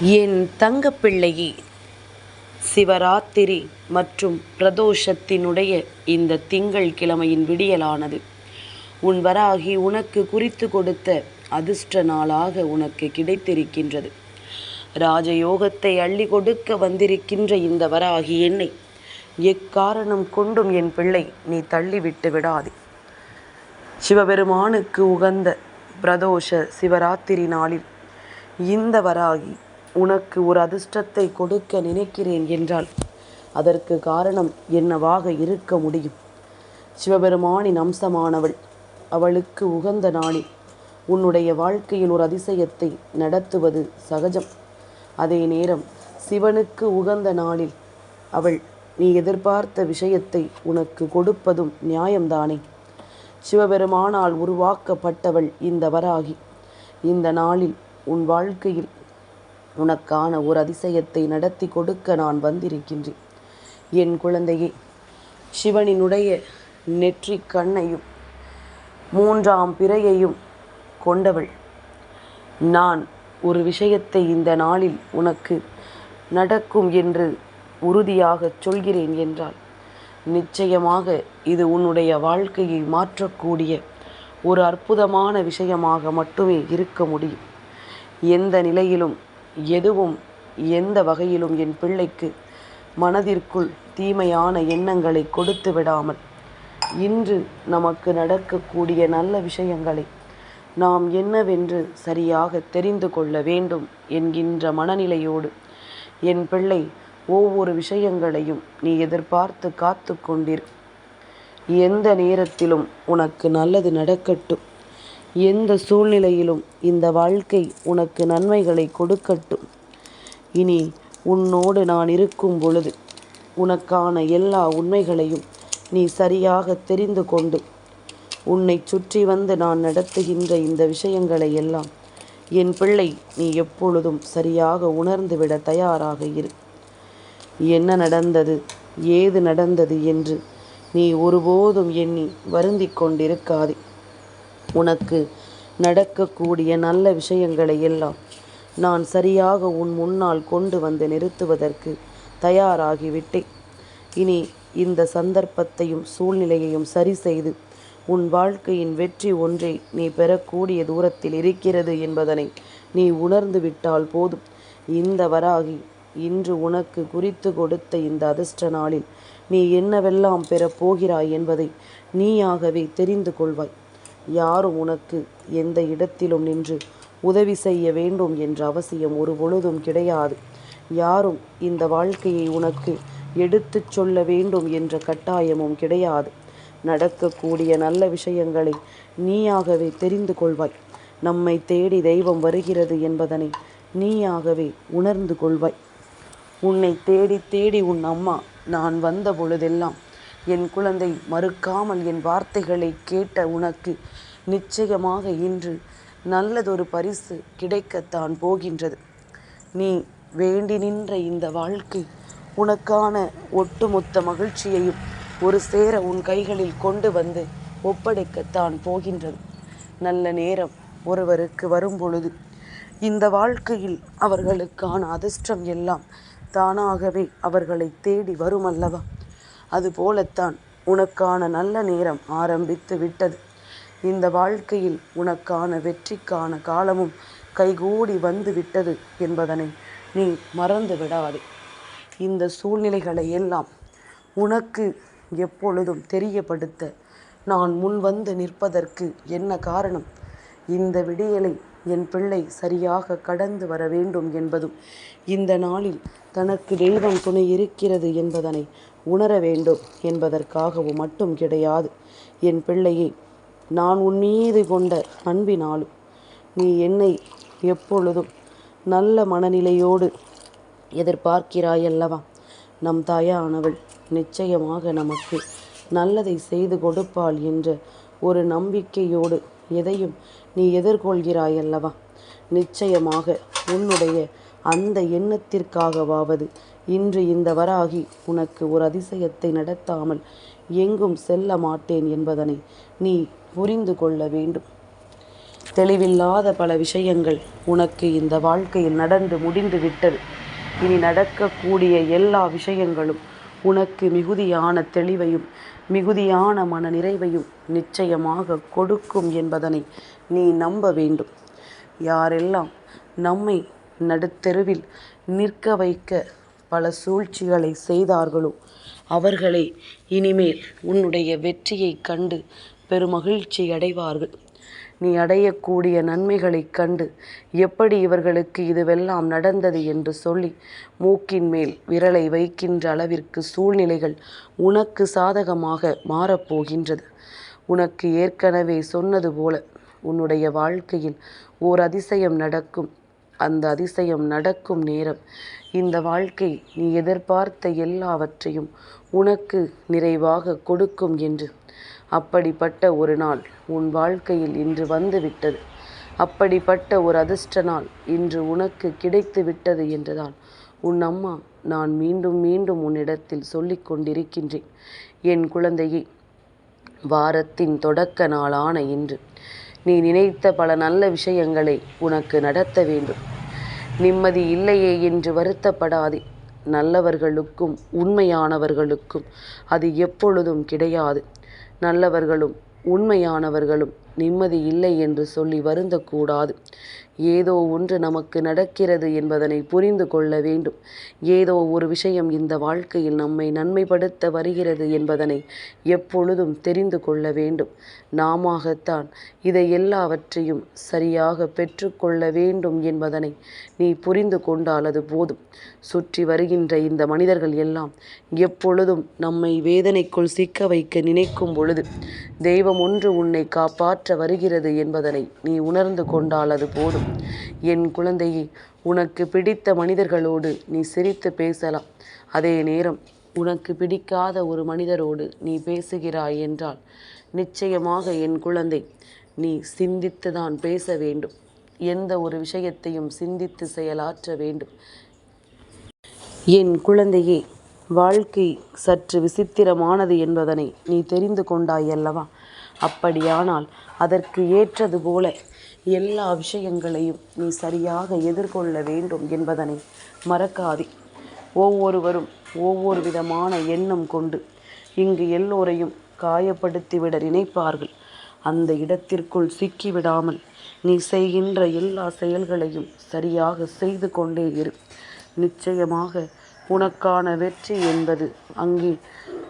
என் தங்கப்பிள்ளையே சிவராத்திரி மற்றும் பிரதோஷத்தினுடைய இந்த திங்கள் கிழமையின் விடியலானது. உன் வராகி உனக்கு குறித்து கொடுத்த அதிர்ஷ்ட நாளாக உனக்கு கிடைத்திருக்கின்றது. ராஜயோகத்தை அள்ளி கொடுக்க வந்திருக்கின்ற இந்த வராகி என்னை எக்காரணம் கொண்டும் என் பிள்ளை நீ தள்ளிவிட்டு விடாதே. சிவபெருமானுக்கு உகந்த பிரதோஷ சிவராத்திரி நாளில் இந்த வராகி உனக்கு ஒரு அதிர்ஷ்டத்தை கொடுக்க நினைக்கிறேன் என்றால் அதற்கு காரணம் என்னவாக இருக்க முடியும்? சிவபெருமானின் அம்சமானவள். அவளுக்கு உகந்த நாளில் உன்னுடைய வாழ்க்கையில் ஒரு அதிசயத்தை நடத்துவது சகஜம். அதே நேரம் சிவனுக்கு உகந்த நாளில் அவள் நீ எதிர்பார்த்த விஷயத்தை உனக்கு கொடுப்பதும் நியாயம்தானே? சிவபெருமானால் உருவாக்கப்பட்டவள் இந்த வராகி. இந்த நாளில் உன் வாழ்க்கையில் உனக்கான ஒரு அதிசயத்தை நடத்தி கொடுக்க நான் வந்திருக்கின்றேன். என் குழந்தையே சிவனினுடைய நெற்றி கண்ணையும் மூன்றாம் பிறையையும் கொண்டவள். நான் ஒரு விஷயத்தை இந்த நாளில் உனக்கு நடக்கும் என்று உறுதியாகச் சொல்கிறேன் என்றால் நிச்சயமாக இது உன்னுடைய வாழ்க்கையை மாற்றக்கூடிய ஒரு அற்புதமான விஷயமாக மட்டுமே இருக்க முடியும். எந்த நிலையிலும் எதுவும் எந்த வகையிலும் என் பிள்ளைக்கு மனதிற்குள் தீமையான எண்ணங்களை கொடுத்து விடாமல் இன்று நமக்கு நடக்கக்கூடிய நல்ல விஷயங்களை நாம் என்னவென்று சரியாக தெரிந்து கொள்ள வேண்டும் என்கின்ற மனநிலையோடு என் பிள்ளை ஒவ்வொரு விஷயங்களையும் நீ எதிர்பார்த்து காத்து கொண்டிரு. எந்த நேரத்திலும் உனக்கு நல்லது நடக்கட்டும். எந்த சூழ்நிலையிலும் இந்த வாழ்க்கை உனக்கு நன்மைகளை கொடுக்கட்டும். இனி உன்னோடு நான் இருக்கும் பொழுது உனக்கான எல்லா உண்மைகளையும் நீ சரியாக தெரிந்து கொண்டு உன்னை சுற்றி வந்து நான் நடத்துகின்ற இந்த விஷயங்களை எல்லாம் என் பிள்ளை நீ எப்பொழுதும் சரியாக உணர்ந்துவிட தயாராக இரு. என்ன நடந்தது ஏது நடந்தது என்று நீ ஒருபோதும் எண்ணி வருந்திக் கொண்டிருக்காதே. உனக்கு நடக்கக்கூடிய நல்ல விஷயங்களை எல்லாம் நான் சரியாக உன் முன்னால் கொண்டு வந்து நிறுத்துவதற்கு தயாராகிவிட்டேன். இனி இந்த சந்தர்ப்பத்தையும் சூழ்நிலையையும் சரி செய்து உன் வாழ்க்கையின் வெற்றி ஒன்றை நீ பெறக்கூடிய தூரத்தில் இருக்கிறது என்பதனை நீ உணர்ந்து விட்டால் போதும். இந்த வராகி இன்று உனக்கு குறித்து கொடுத்த இந்த அதிர்ஷ்ட நாளில் நீ என்னவெல்லாம் பெறப்போகிறாய் என்பதை நீயாகவே தெரிந்து கொள்வாய். யாரும் உனக்கு எந்த இடத்திலும் நின்று உதவி செய்ய வேண்டும் என்ற அவசியம் ஒரு பொழுதும் கிடையாது. யாரும் இந்த வாழ்க்கையை உனக்கு எடுத்துச் சொல்ல வேண்டும் என்ற கட்டாயமும் கிடையாது. நடக்கக்கூடிய நல்ல விஷயங்களை நீயாகவே தெரிந்து கொள்வாய். நம்மை தேடி தெய்வம் வருகிறது என்பதனை நீயாகவே உணர்ந்து கொள்வாய். உன்னை தேடி தேடி உன் அம்மா நான் வந்த பொழுதெல்லாம் என் குழந்தை மறுக்காமல் என் வார்த்தைகளை கேட்ட உனக்கு நிச்சயமாக இன்று நல்லதொரு பரிசு கிடைக்கத்தான் போகின்றது. நீ வேண்டி நின்ற இந்த வாழ்க்கை உனக்கான ஒட்டுமொத்த மகிழ்ச்சியையும் ஒரு சேர உன் கைகளில் கொண்டு வந்து ஒப்படைக்கத்தான் போகின்றது. நல்ல நேரம் ஒருவருக்கு வரும்பொழுது இந்த வாழ்க்கையில் அவர்களுக்கான அதிர்ஷ்டம் எல்லாம் தானாகவே அவர்களை தேடி வரும் அல்லவா அதுபோலத்தான் உனக்கான நல்ல நேரம் ஆரம்பித்து விட்டது. இந்த வாழ்க்கையில் உனக்கான வெற்றிக்கான காலமும் கைகூடி வந்து விட்டது என்பதனை நீ மறந்து விடாதே. இந்த சூழ்நிலைகளை எல்லாம் உனக்கு எப்பொழுதும் தெரியப்படுத்த நான் முன் வந்து நிற்பதற்கு என்ன காரணம்? இந்த விடியலை என் பிள்ளை சரியாக கடந்து வர வேண்டும் என்பதும் இந்த நாளில் தனக்கு தெய்வம் துணை இருக்கிறது என்பதனை உணர வேண்டும் என்பதற்காகவும் மட்டும் கிடையாது. என் பிள்ளையை நான் உன் மீது கொண்ட அன்பினாலும் நீ என்னை எப்பொழுதும் நல்ல மனநிலையோடு எதிர்பார்க்கிறாயல்லவா? நம் தாயானவள் நிச்சயமாக நமக்கு நல்லதை செய்து கொடுப்பாள் என்ற ஒரு நம்பிக்கையோடு எதையும் நீ எதிர்கொள்கிறாயல்லவா நிச்சயமாக உன்னுடைய அந்த எண்ணத்திற்காகவாவது இன்று இந்த வராகி உனக்கு ஒரு அதிசயத்தை நடத்தாமல் எங்கும் செல்ல மாட்டேன் என்பதனை நீ புரிந்து கொள்ள வேண்டும். தெளிவில்லாத பல விஷயங்கள் உனக்கு இந்த வாழ்க்கையில் நடந்து முடிந்து விட்டது. இனி நடக்கக்கூடிய எல்லா விஷயங்களும் உனக்கு மிகுதியான தெளிவையும் மிகுதியான மன நிறைவையும் நிச்சயமாக கொடுக்கும் என்பதனை நீ நம்ப வேண்டும். யாரெல்லாம் நம்மை நடுத்தெருவில் நிற்க வைக்க பல சூழ்ச்சிகளை செய்தார்களோ அவர்களே இனிமேல் உன்னுடைய வெற்றியைக் கண்டு பெருமகிழ்ச்சி அடைவார்கள் நீ அடையக்கூடிய நன்மைகளைக் கண்டு எப்படி இவர்களுக்கு இதுவெல்லாம் நடந்தது என்று சொல்லி மூக்கின் மேல் விரலை வைக்கின்ற அளவிற்கு சூழ்நிலைகள் உனக்கு சாதகமாக மாறப்போகின்றது உனக்கு ஏற்கனவே சொன்னது போல உன்னுடைய வாழ்க்கையில் ஓர் அதிசயம் நடக்கும். அந்த அதிசயம் நடக்கும் நேரம் இந்த வாழ்க்கை நீ எதிர்பார்த்த எல்லாவற்றையும் உனக்கு நிறைவாக கொடுக்கும் என்று அப்படிப்பட்ட ஒரு நாள் உன் வாழ்க்கையில் இன்று வந்து விட்டது அப்படிப்பட்ட ஒரு அதிர்ஷ்ட நாள் இன்று உனக்கு கிடைத்து விட்டது என்றுதான் உன் அம்மா நான் மீண்டும் மீண்டும் உன்னிடத்தில் சொல்லிக் கொண்டிருக்கின்றேன். என் குழந்தையே வாரத்தின் தொடக்க நாளான இன்று நீ நினைத்த பல நல்ல விஷயங்களை உனக்கு நடத்த வேண்டும். நிம்மதி இல்லையே என்று வருத்தப்படாதே. நல்லவர்களுக்கும் உண்மையானவர்களுக்கும் அது எப்பொழுதும் கிடையாது. நல்லவர்களும் உண்மையானவர்களும் நிம்மதி இல்லை என்று சொல்லி வருந்தக்கூடாது. ஏதோ ஒன்று நமக்கு நடக்கிறது என்பதனை புரிந்து கொள்ள வேண்டும். ஏதோ ஒரு விஷயம் இந்த வாழ்க்கையில் நம்மை நன்மைப்படுத்த வருகிறது என்பதனை எப்பொழுதும் தெரிந்து கொள்ள வேண்டும். நாமத்தான் இதை எல்லாவற்றையும் சரியாக பெற்றுக்கொள்ள வேண்டும் என்பதனை நீ புரிந்து கொண்டால் அது போதும். சுற்றி வருகின்ற இந்த மனிதர்கள் எல்லாம் எப்பொழுதும் நம்மை வேதனைக்குள் சிக்க வைக்க நினைக்கும் பொழுது தெய்வம் ஒன்று உன்னை காப்பாற்ற வருகிறது என்பதனை நீ உணர்ந்து கொண்டால் அது போதும். என் குழந்தையே உனக்கு பிடித்த மனிதர்களோடு நீ சிரித்து பேசலாம். அதே நேரம் உனக்கு பிடிக்காத ஒரு மனிதரோடு நீ பேசுகிறாய் என்றால் நிச்சயமாக என் குழந்தை நீ சிந்தித்து தான் பேச வேண்டும். எந்த ஒரு விஷயத்தையும் சிந்தித்து செயலாற்ற வேண்டும். என் குழந்தையே வாழ்க்கை சற்று விசித்திரமானது என்பதனை நீ தெரிந்து கொண்டாய் அல்லவா? அப்படியானால் அதற்கு ஏற்றது போல எல்லா விஷயங்களையும் நீ சரியாக எதிர்கொள்ள வேண்டும் என்பதனை மறக்காதே. ஒவ்வொருவரும் ஒவ்வொரு விதமான எண்ணம் கொண்டு இங்கு எல்லோரையும் காயப்படுத்திவிட நினைப்பார்கள். அந்த இடத்திற்குள் சிக்கிவிடாமல் நீ செய்கின்ற எல்லா செயல்களையும் சரியாக செய்து கொண்டே இரு. நிச்சயமாக உனக்கான வெற்றி என்பது அங்கே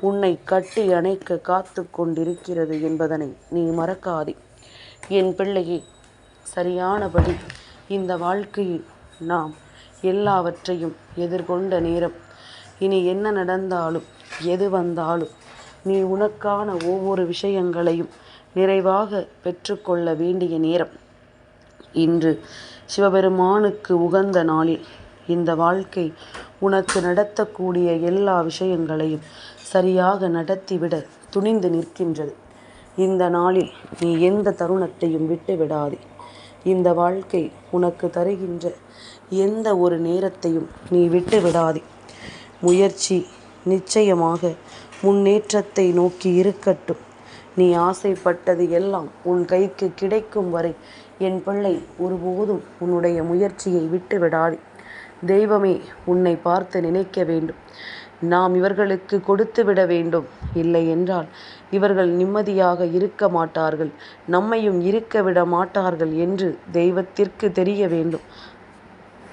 உன்னை கட்டி அணைக்க காத்து கொண்டிருக்கிறது என்பதனை நீ மறக்காதே. என் பிள்ளையே சரியானபடி இந்த வாழ்க்கையில் நாம் எல்லாவற்றையும் எதிர்கொண்ட நேரம். இனி என்ன நடந்தாலும் எது வந்தாலும் நீ உனக்கான ஒவ்வொரு விஷயங்களையும் நிறைவாக பெற்றுக்கொள்ள வேண்டிய நேரம். இன்று சிவபெருமானுக்கு உகந்த நாளில் இந்த வாழ்க்கை உனக்கு நடத்தக்கூடிய எல்லா விஷயங்களையும் சரியாக நடத்திவிட துணிந்து நிற்கின்றது. இந்த நாளில் நீ எந்த தருணத்தையும் விட்டு விடாதே இந்த வாழ்க்கை உனக்கு தருகின்ற எந்த ஒரு நேரத்தையும் நீ விட்டு விடாதே முயற்சி நிச்சயமாக முன்னேற்றத்தை நோக்கி இருக்கட்டும். நீ ஆசைப்பட்டது எல்லாம் உன் கைக்கு கிடைக்கும் வரை என் பிள்ளை ஒருபோதும் உன்னுடைய முயற்சியை விட்டு விடாதே தெய்வமே உன்னை பார்த்து நினைக்க வேண்டும். நாம் இவர்களுக்கு கொடுத்து விட வேண்டும். இல்லை என்றால் இவர்கள் நிம்மதியாக இருக்க மாட்டார்கள். நம்மையும் இருக்க விட மாட்டார்கள் என்று தெய்வத்திற்கு தெரிய வேண்டும்.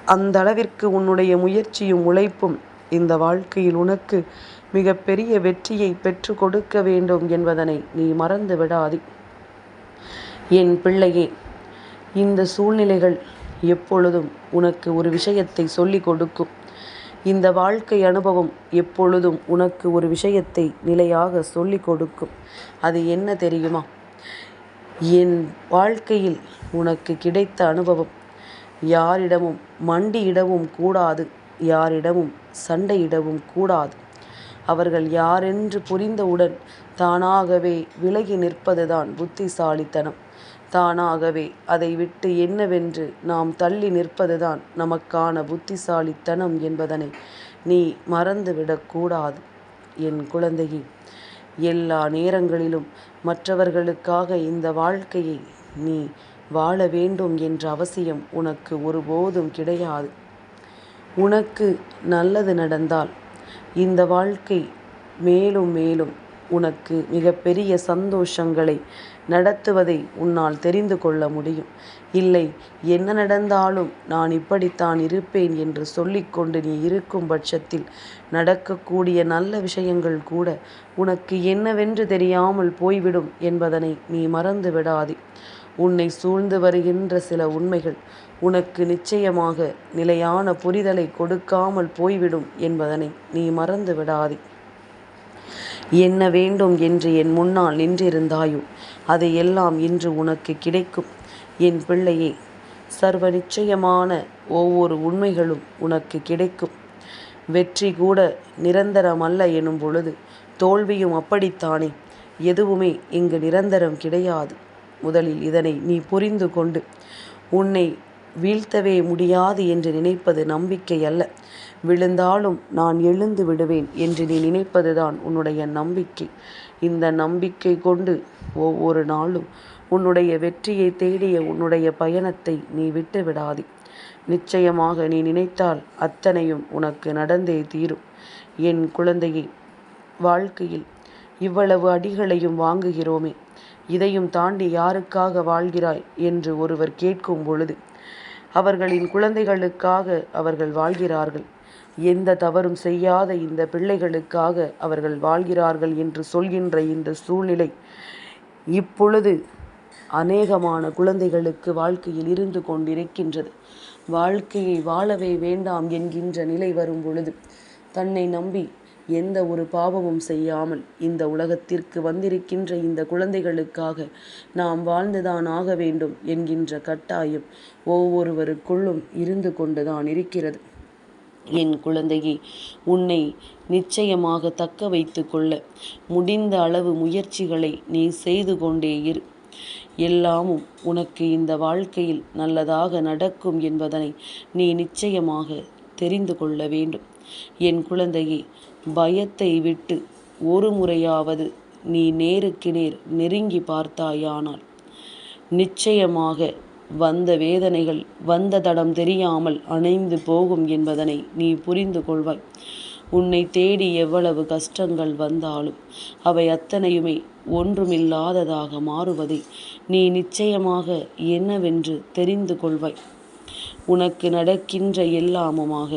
அந்த அளவிற்கு உன்னுடைய முயற்சியும் உழைப்பும் இந்த வாழ்க்கையில் உனக்கு மிகப்பெரிய வெற்றியை பெற்று கொடுக்க வேண்டும் என்பதனை நீ மறந்து விடாதே. என் பிள்ளையே இந்த சூழ்நிலைகள் எப்பொழுதும் உனக்கு ஒரு விஷயத்தை சொல்லிக் கொடுக்கும். இந்த வாழ்க்கை அனுபவம் எப்பொழுதும் உனக்கு ஒரு விஷயத்தை நிலையாக சொல்லிக் கொடுக்கும். அது என்ன தெரியுமா? என் வாழ்க்கையில் உனக்கு கிடைத்த அனுபவம். யாரிடமும் மண்டியிடவும் கூடாது. யாரிடமும் சண்டையிடவும் கூடாது. அவர்கள் யாரென்று புரிந்தவுடன் தானாகவே விலகி நிற்பதுதான் புத்திசாலித்தனம். தானாகவே. அதை விட்டு என்னவென்று நாம் தள்ளி நிற்பதுதான் நமக்கான புத்திசாலித்தனம் என்பதனை. நீ மறந்துவிடக்கூடாது என் குழந்தையே. எல்லா நேரங்களிலும் மற்றவர்களுக்காக இந்த வாழ்க்கையை நீ வாழ வேண்டும் என்ற அவசியம் உனக்கு ஒருபோதும் கிடையாது. உனக்கு நல்லது நடந்தால் இந்த வாழ்க்கை மேலும் மேலும் உனக்கு மிகப்பெரிய சந்தோஷங்களை நடத்துவதை உன்னால் தெரிந்து கொள்ள முடியும். இல்லை என்ன நடந்தாலும் நான் இப்படித்தான் இருப்பேன் என்று சொல்லிக்கொண்டு நீ இருக்கும் பட்சத்தில் நடக்கக்கூடிய நல்ல விஷயங்கள் கூட உனக்கு என்னவென்று தெரியாமல் போய்விடும் என்பதனை நீ மறந்து விடாதே. உன்னை சூழ்ந்து வருகின்ற சில உண்மைகள் உனக்கு நிச்சயமாக நிலையான புரிதலை கொடுக்காமல் போய்விடும் என்பதனை நீ மறந்து விடாதே. என்ன வேண்டும் என்று என் முன்னால் நின்றிருந்தாயோ அதையெல்லாம் இன்று உனக்கு கிடைக்கும். என் பிள்ளையே சர்வ நிச்சயமான ஒவ்வொரு உண்மைகளும் உனக்கு கிடைக்கும். வெற்றி கூட நிரந்தரமல்ல எனும் பொழுது தோல்வியும் அப்படித்தானே? எதுவுமே இங்கு நிரந்தரம் கிடையாது. முதலில் இதனை நீ புரிந்து கொண்டு உன்னை வீழ்த்தவே முடியாது என்று நினைப்பது நம்பிக்கை அல்ல. விழுந்தாலும் நான் எழுந்து விடுவேன் என்று நீ நினைப்பதுதான் உன்னுடைய நம்பிக்கை. இந்த நம்பிக்கை கொண்டு ஒவ்வொரு நாளும் உன்னுடைய வெற்றியை தேடிய உன்னுடைய பயணத்தை நீ விட்டு விடாதே. நிச்சயமாக நீ நினைத்தால் அத்தனையும் உனக்கு நடந்தே தீரும். என் குழந்தையை வாழ்க்கையில் இவ்வளவு அடிகளையும் வாங்குகிறோமே. இதையும் தாண்டி யாருக்காக வாழ்கிறாய்? என்று ஒருவர் கேட்கும் பொழுது அவர்களின் குழந்தைகளுக்காக அவர்கள் வாழ்கிறார்கள். எந்த தவறும் செய்யாத இந்த பிள்ளைகளுக்காக அவர்கள் வாழ்கிறார்கள் என்று சொல்கின்ற இந்த சூழ்நிலை இப்பொழுது அநேகமான குழந்தைகளுக்கு வாழ்க்கையில் இருந்து கொண்டிருக்கின்றது. வாழ்க்கையை வாழவே வேண்டாம் என்கின்ற நிலை வரும் பொழுது தன்னை நம்பி எந்த ஒரு பாவமும் செய்யாமல் இந்த உலகத்திற்கு வந்திருக்கின்ற இந்த குழந்தைகளுக்காக நாம் வாழ்ந்துதான் ஆக வேண்டும் என்கின்ற கட்டாயம் ஒவ்வொருவருக்குள்ளும் இருந்து கொண்டுதான் இருக்கிறது. என் குழந்தையே உன்னை நிச்சயமாக தக்க வைத்து கொள்ள முடிந்த அளவு முயற்சிகளை நீ செய்து கொண்டே இரு. எல்லாமும் உனக்கு இந்த வாழ்க்கையில் நல்லதாக நடக்கும் என்பதனை நீ நிச்சயமாக தெரிந்து கொள்ள வேண்டும். என் குழந்தையே பயத்தை விட்டு ஒரு முறையாவது நீ நேருக்கு நேர் நெருங்கி பார்த்தாயானால். நிச்சயமாக வந்த வேதனைகள் வந்த தடம் தெரியாமல் அணைந்து போகும் என்பதனை நீ புரிந்து கொள்வாய். உன்னை தேடி எவ்வளவு கஷ்டங்கள் வந்தாலும் அவை அத்தனையுமே ஒன்றுமில்லாததாக மாறுவதை நீ நிச்சயமாக என்னவென்று தெரிந்து கொள்வாய். உனக்கு நடக்கின்ற எல்லாமுமாக.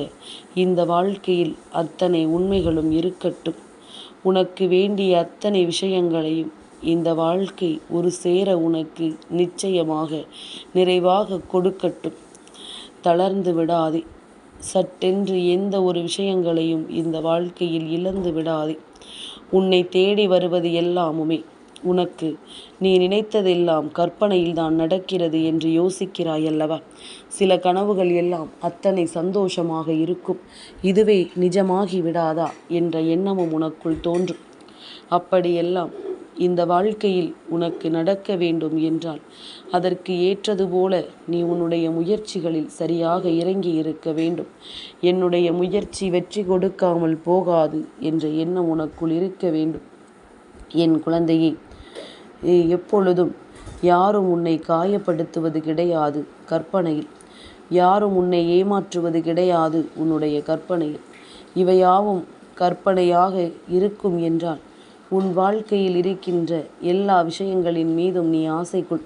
இந்த வாழ்க்கையில் அத்தனை உண்மைகளும் இருக்கட்டும். உனக்கு வேண்டிய அத்தனை விஷயங்களையும் இந்த வாழ்க்கை ஒரு சேர உனக்கு நிச்சயமாக நிறைவாக கொடுக்கட்டும். தளர்ந்து விடாதே. சட்டென்று எந்த ஒரு விஷயங்களையும் இந்த வாழ்க்கையில் இழந்து விடாதே. உன்னை தேடி வருவது எல்லாமுமே. உனக்கு. நீ நினைத்ததெல்லாம் கற்பனையில்தான் நடக்கிறது என்று யோசிக்கிறாய் அல்லவா சில கனவுகள் எல்லாம் அத்தனை சந்தோஷமாக இருக்கும். இதுவே நிஜமாகி விடாதா என்ற எண்ணமும் உனக்குள் தோன்றும். அப்படியெல்லாம் இந்த வாழ்க்கையில் உனக்கு நடக்க வேண்டும் என்றால் அதற்கு ஏற்றது போல நீ உன்னுடைய முயற்சிகளில் சரியாக இறங்கி இருக்க வேண்டும். என்னுடைய முயற்சி வெற்றி கொடுக்காமல் போகாது என்ற எண்ணம் உனக்குள் இருக்க வேண்டும். என் குழந்தையை எப்பொழுதும் யாரும் உன்னை காயப்படுத்துவது கிடையாது கற்பனையில். யாரும் உன்னை ஏமாற்றுவது கிடையாது உன்னுடைய கற்பனையில். இவையாவும் கற்பனையாக இருக்கும் என்றால் உன் வாழ்க்கையில் இருக்கின்ற எல்லா விஷயங்களின் மீதும் நீ ஆசைக்குள்.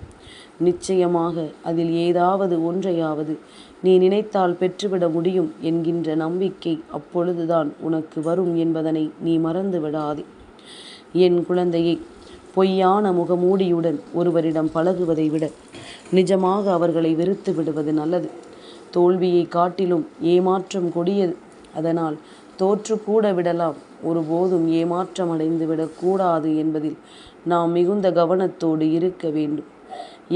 நிச்சயமாக அதில் ஏதாவது ஒன்றையாவது நீ நினைத்தால் பெற்றுவிட முடியும் என்கின்ற நம்பிக்கை அப்பொழுதுதான் உனக்கு வரும் என்பதனை நீ மறந்து விடாதே என் குழந்தையை பொய்யான முகமூடியுடன் ஒருவரிடம் பழகுவதை விட நிஜமாக அவர்களை வெறுத்து விடுவது நல்லது. தோல்வியை காட்டிலும் ஏமாற்றம் கொடியது. அதனால் தோற்று கூட விடலாம் ஒருபோதும் ஏமாற்றம் அடைந்து விடக்கூடாது என்பதில் நாம் மிகுந்த கவனத்தோடு இருக்க வேண்டும்.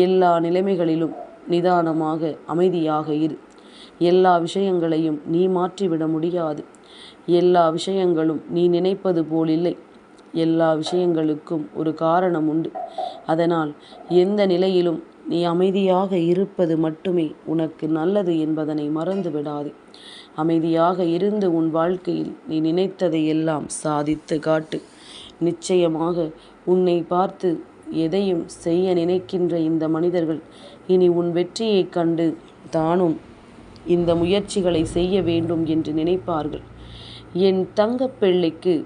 எல்லா நிலைமைகளிலும் நிதானமாக அமைதியாக இரு. எல்லா விஷயங்களையும் நீ மாற்றிவிட முடியாது. எல்லா விஷயங்களும் நீ நினைப்பது போல் இல்லை. எல்லா விஷயங்களுக்கும் ஒரு காரணம் உண்டு. அதனால் எந்த நிலையிலும் நீ அமைதியாக இருப்பது மட்டுமே உனக்கு நல்லது என்பதனை மறந்து விடாதே அமைதியாக இருந்து உன் வாழ்க்கையில் நீ நினைத்ததை எல்லாம் சாதித்து காட்டு. நிச்சயமாக உன்னை பார்த்து எதையும் செய்ய நினைக்கின்ற இந்த மனிதர்கள் இனி உன் வெற்றியைக் கண்டு தானும் இந்த முயற்சிகளை செய்ய வேண்டும் என்று நினைப்பார்கள். என் தங்கப்பிள்ளைக்கு